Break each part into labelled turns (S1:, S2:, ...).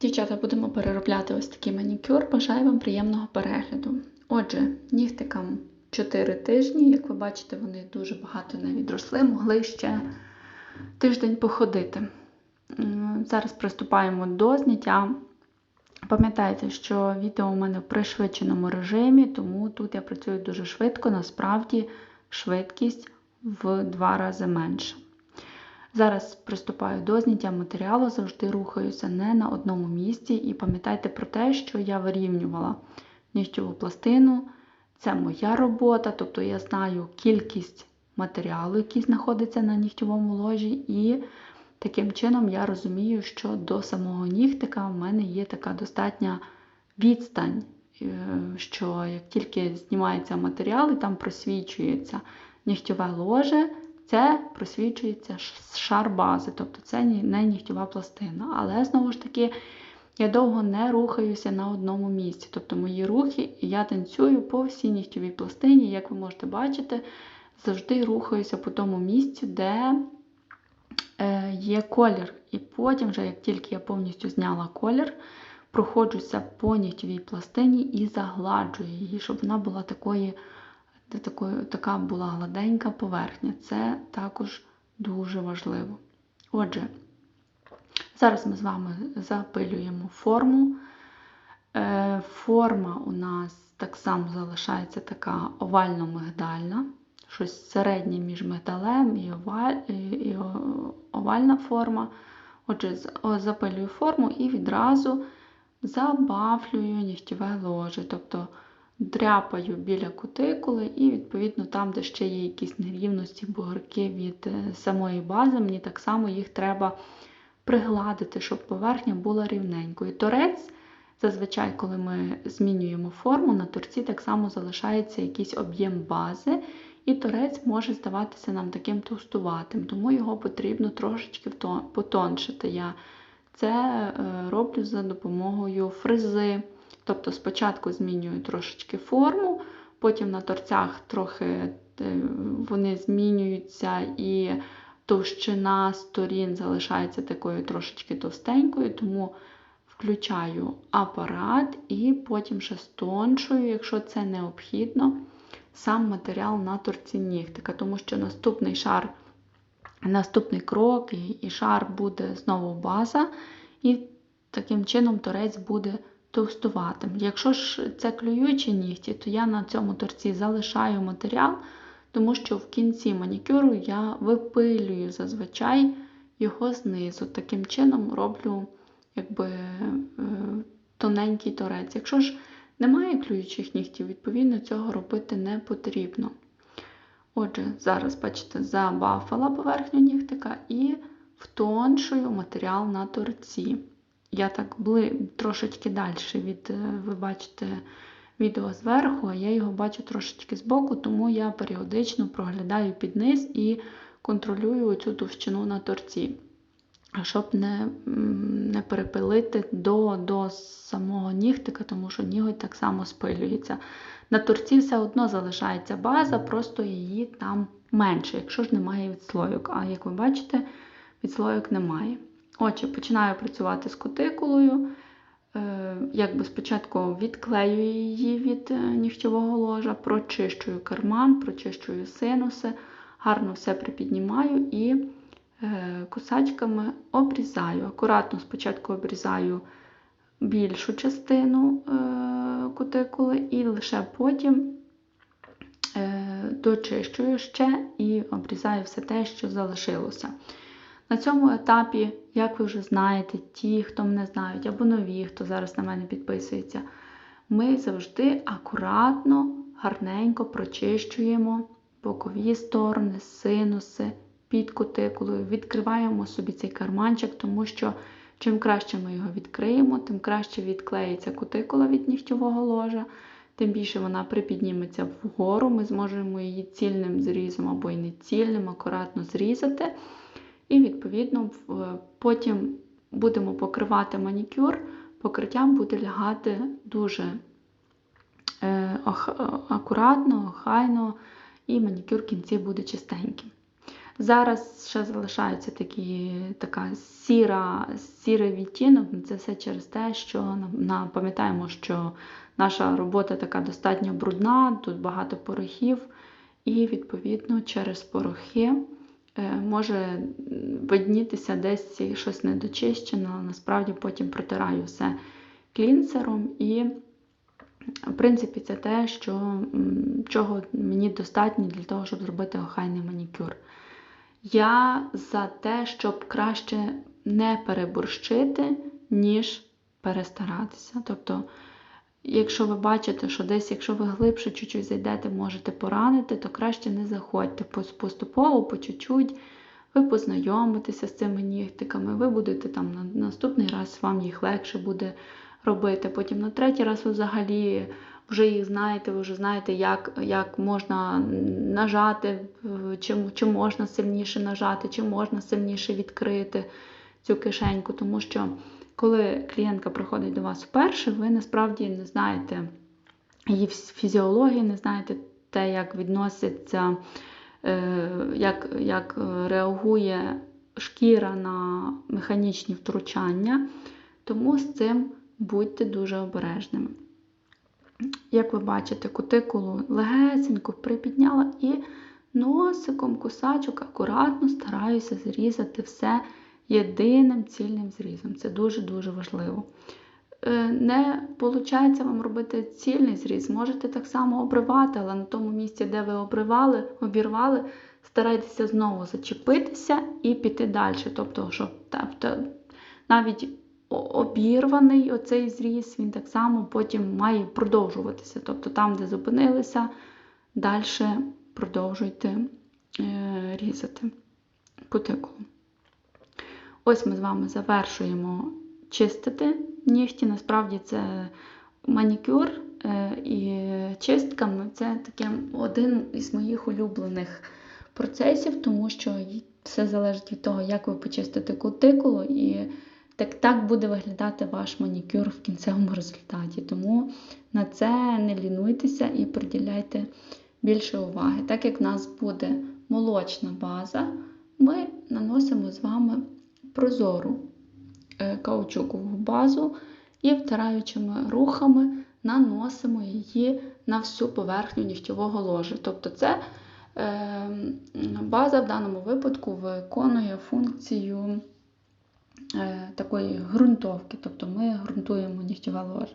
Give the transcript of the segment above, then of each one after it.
S1: Дівчата, будемо переробляти ось такий манікюр. Бажаю вам приємного перегляду. Отже, нігтикам 4 тижні, як ви бачите, вони дуже багато не відросли, могли ще тиждень походити. Зараз приступаємо до зняття. Пам'ятайте, що відео у мене в пришвидшеному режимі, тому тут я працюю дуже швидко, насправді швидкість в два рази менша. Зараз приступаю до зняття матеріалу, завжди рухаюся не на одному місці. І пам'ятайте про те, що я вирівнювала нігтєву пластину. Це моя робота, тобто я знаю кількість матеріалу, який знаходиться на нігтєвому ложі, і таким чином я розумію, що до самого нігтика в мене є така достатня відстань, е, що як тільки знімається матеріал і там просвічується нігтєве ложе, це просвічується шар бази, тобто це не нігтєва пластина. Але знову ж таки, я довго не рухаюся на одному місці. Тобто мої рухи, я танцюю по всій нігтєвій пластині, як ви можете бачити, завжди рухаюся по тому місцю, де е, є колір. І потім, вже, як тільки я повністю зняла колір, проходжуся по нігтєвій пластині і загладжую її, щоб вона була такої такою, така була гладенька поверхня. Це також дуже важливо. Отже, зараз ми з вами запилюємо форму. Е, форма у нас так само залишається така овально-мигдальна, щось середнє між мигдалем і, оваль, і овальна форма. Отже, запилюю форму і відразу забафлюю нігтєве ложе. тобто дряпаю біля кутикули, і, відповідно, там, де ще є якісь нерівності, бугорки від е, самої бази, мені так само їх треба пригладити, щоб поверхня була рівненькою. Торець, зазвичай, коли ми змінюємо форму, на торці так само залишається якийсь об'єм бази. І торець може здаватися нам таким товстуватим, тому його потрібно трошечки потоншити. Я це е, роблю за допомогою фрези. Тобто спочатку змінюю трошечки форму, потім на торцях трохи е, вони змінюються і товщина сторін залишається такою трошечки товстенькою, тому включаю апарат і потім ще стоншую, якщо це необхідно, сам матеріал на торці нігтика, тому що наступний шар, наступний крок і шар буде знову база, і таким чином торець буде товстуватим. Якщо ж це клюючі нігті, то я на цьому торці залишаю матеріал, тому що в кінці манікюру я випилюю зазвичай його знизу. Таким чином роблю якби, е, тоненький торець. Якщо ж немає клюючих нігтів, відповідно, цього робити не потрібно. Отже, зараз, бачите, забафала поверхню нігтика і втоншую матеріал на торці. Я так бли, трошечки далі від, е, ви бачите, відео зверху, а я його бачу трошечки збоку, тому я періодично проглядаю під низ і контролюю цю товщину на торці, щоб не не перепилити до до самого нігтика, тому що ніготь так само спилюється. На торці все одно залишається база, просто її там менше, якщо ж немає відслойок. А як ви бачите, відслойок немає. Отже, починаю працювати з кутикулою. Е, якби спочатку відклеюю її від е, нігтєвого ложа, прочищую карман, прочищую синуси, гарно все припіднімаю і е, кусачками обрізаю. Акуратно спочатку обрізаю більшу частину кутикули і лише потім дочищую ще і обрізаю все те, що залишилося. На цьому етапі, як ви вже знаєте, ті, хто мене знають, або нові, хто зараз на мене підписується, ми завжди акуратно, гарненько прочищуємо бокові сторони, синуси, під кутикулою, відкриваємо собі цей карманчик, тому що чим краще ми його відкриємо, тим краще відклеїться кутикула від нігтєвого ложа, тим більше вона припідніметься вгору, ми зможемо її цільним зрізом або й не цільним, акуратно зрізати. І, відповідно, потім будемо покривати манікюр, покриттям буде лягати дуже е, акуратно, охайно, і манікюр в кінці буде чистеньким. Зараз ще залишається такі, така сіра, сірий відтінок. Це все через те, що пам'ятаємо, що наша робота така достатньо брудна, тут багато порохів, і відповідно через порохи е, може виднітися десь щось недочищене, але насправді потім протираю все клінсером і. В принципі, це те, що, чого мені достатньо для того, щоб зробити охайний манікюр. Я за те, щоб краще не переборщити, ніж перестаратися. Тобто, якщо ви бачите, що десь, якщо ви глибше чуть-чуть зайдете, можете поранити, то краще не заходьте поступово, по чуть-чуть. Ви познайомитеся з цими нігтиками, ви будете там на наступний раз вам їх легше буде робити. Потім на третій раз ви взагалі вже їх знаєте, ви вже знаєте, як, як можна нажати, чи, чи можна сильніше нажати, чи можна сильніше відкрити цю кишеньку. Тому що коли клієнтка приходить до вас вперше, ви насправді не знаєте її фізіології, не знаєте те, як відноситься, е, як, як е, реагує шкіра на механічні втручання. Тому з цим будьте дуже обережними. Як ви бачите, кутикулу легесенько припідняла і носиком кусачок акуратно стараюся зрізати все єдиним цільним зрізом. Це дуже-дуже важливо. Е, Не виходить вам робити цільний зріз, можете так само обривати, але на тому місці, де ви обривали, обірвали, старайтеся знову зачепитися і піти далі. Тобто, щоб та- навіть обірваний оцей зріз, він так само потім має продовжуватися. Тобто там, де зупинилися, далі продовжуйте е, різати кутикулу. Ось ми з вами завершуємо чистити нігті. Насправді це манікюр е, і чистка. Це таке один із моїх улюблених процесів, тому що все залежить від того, як ви почистите кутикулу, і так, так буде виглядати ваш манікюр в кінцевому результаті. Тому на це не лінуйтеся і приділяйте більше уваги. Так як в нас буде молочна база, ми наносимо з вами прозору е, каучукову базу і втираючими рухами наносимо її на всю поверхню нігтєвого ложа. Тобто це е, база в даному випадку виконує функцію е, такої ґрунтовки, тобто ми ґрунтуємо нігтєве ложе.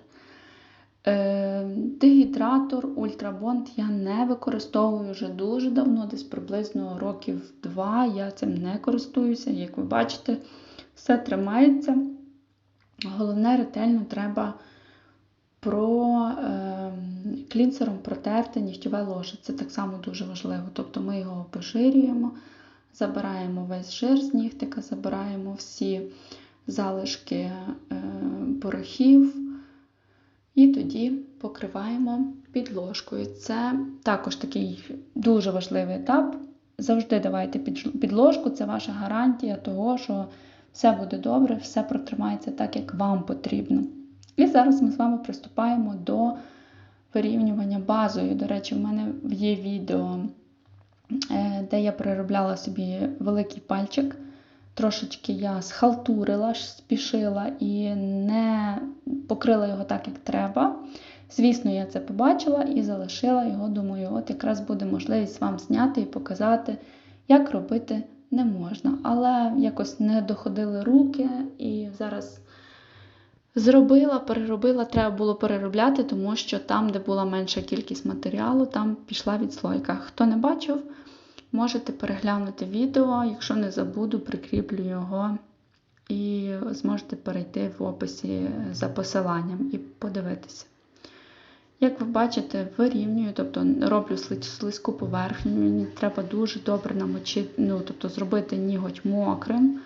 S1: Е, Дегідратор Ультрабонд я не використовую вже дуже давно, десь приблизно років два. Я цим не користуюся. Як ви бачите, все тримається. Головне, ретельно треба про е, клінсером протерти нігтєве ложе. Це так само дуже важливо. Тобто ми його поширюємо, забираємо весь жир з нігтика, забираємо всі залишки е, порохів. І тоді покриваємо підложкою. Це також такий дуже важливий етап. Завжди давайте підложку, це ваша гарантія того, що все буде добре, все протримається так, як вам потрібно. І зараз ми з вами приступаємо до вирівнювання базою. До речі, в мене є відео, е, де я переробляла собі великий пальчик. Трошечки я схалтурила, спішила і не покрила його так, як треба. Звісно, я це побачила і залишила його. Думаю, от якраз буде можливість вам зняти і показати, як робити не можна. Але якось не доходили руки, і зараз зробила, переробила, треба було переробляти, тому що там, де була менша кількість матеріалу, там пішла відслойка. Хто не бачив, можете переглянути відео. Якщо не забуду, прикріплю його і зможете перейти в описі за посиланням і подивитися. Як ви бачите, вирівнюю, тобто роблю слизьку поверхню, мені треба дуже добре намочити, ну, тобто зробити ніготь мокрим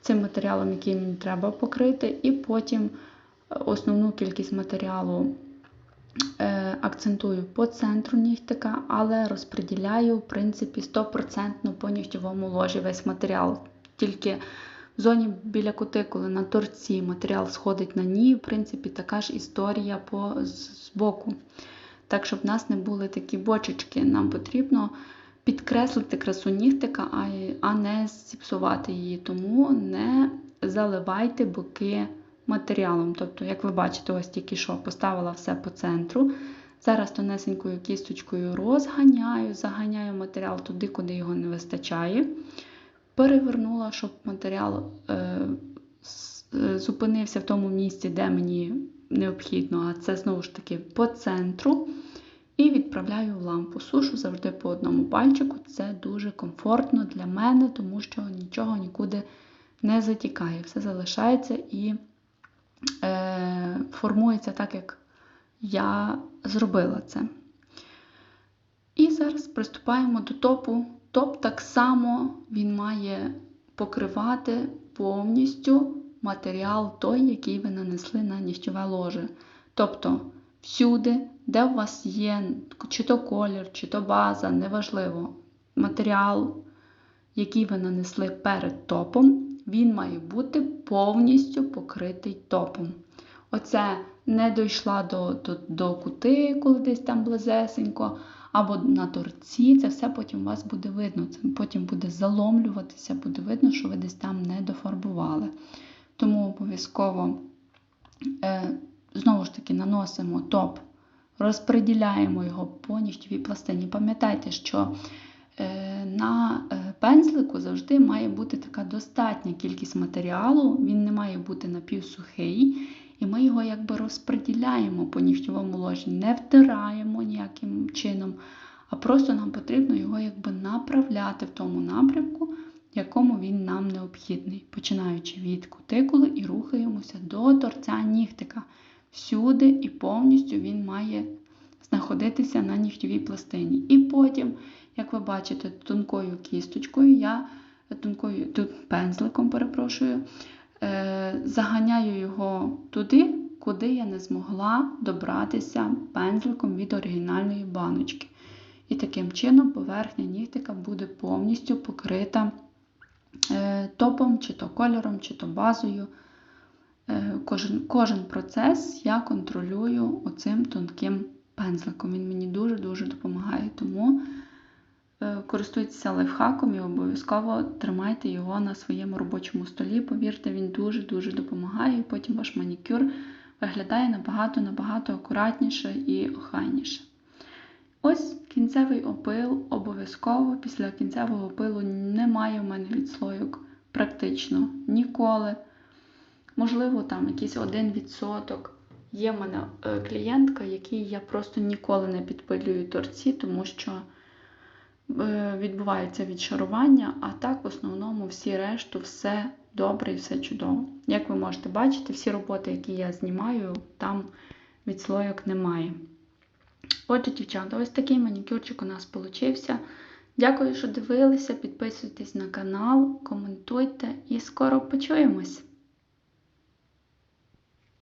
S1: цим матеріалом, який мені треба покрити, і потім е, основну кількість матеріалу акцентую по центру нігтика, але розподіляю, в принципі, 100% по нігтєвому ложі весь матеріал. Тільки в зоні біля кутикули на торці матеріал сходить на ній, в принципі, така ж історія по збоку. Так, щоб в нас не були такі бочечки, нам потрібно підкреслити красу нігтика, а не зіпсувати її. Тому не заливайте боки матеріалом. Тобто, як ви бачите, ось тільки що поставила все по центру. Зараз тонесенькою кісточкою розганяю, заганяю матеріал туди, куди його не вистачає. Перевернула, щоб матеріал е, зупинився в тому місці, де мені необхідно, а це знову ж таки по центру. І відправляю в лампу. Сушу завжди по одному пальчику. Це дуже комфортно для мене, тому що нічого нікуди не затікає. Все залишається і е, формується так, як я зробила це. І зараз приступаємо до топу. Топ так само він має покривати повністю матеріал той, який ви нанесли на нігтєве ложе. Тобто, всюди, де у вас є чи то колір, чи то база, неважливо, матеріал, який ви нанесли перед топом, він має бути повністю покритий топом. Оце не дійшла до до, до кутикули десь там близесенько, або на торці, це все потім у вас буде видно. Це потім буде заломлюватися, буде видно, що ви десь там не дофарбували. Тому обов'язково, е, знову ж таки, наносимо топ, розподіляємо його по нігтєвій пластині. Пам'ятайте, що на е, пензлику завжди має бути така достатня кількість матеріалу, він не має бути напівсухий. І ми його якби розподіляємо по нігтєвому ложі, не втираємо ніяким чином, а просто нам потрібно його якби направляти в тому напрямку, якому він нам необхідний, починаючи від кутикули і рухаємося до торця нігтика. Всюди і повністю він має знаходитися на нігтєвій пластині. І потім, як ви бачите, тонкою кісточкою, я тонкою тут пензликом перепрошую, е, заганяю його туди, куди я не змогла добратися пензликом від оригінальної баночки. І таким чином поверхня нігтика буде повністю покрита Е, топом, чи то кольором, чи то базою. Е, кожен кожен процес я контролюю оцим тонким пензликом. Він мені дуже-дуже допомагає. Тому е, користуйтеся лайфхаком і обов'язково тримайте його на своєму робочому столі. Повірте, він дуже-дуже допомагає, і потім ваш манікюр виглядає набагато-набагато акуратніше і охайніше. Ось кінцевий опил обов'язково. Після кінцевого опилу немає в мене відслойок практично ніколи. Можливо, там якийсь один відсоток. Є в мене е, клієнтка, якій я просто ніколи не підпилюю торці, тому що е, відбувається відшарування, а так, в основному, всі решту, все добре і все чудово. Як ви можете бачити, всі роботи, які я знімаю, там відслойок немає. Отже, дівчата, ось такий манікюрчик у нас получився. Дякую, що дивилися. Підписуйтесь на канал, коментуйте і скоро почуємось!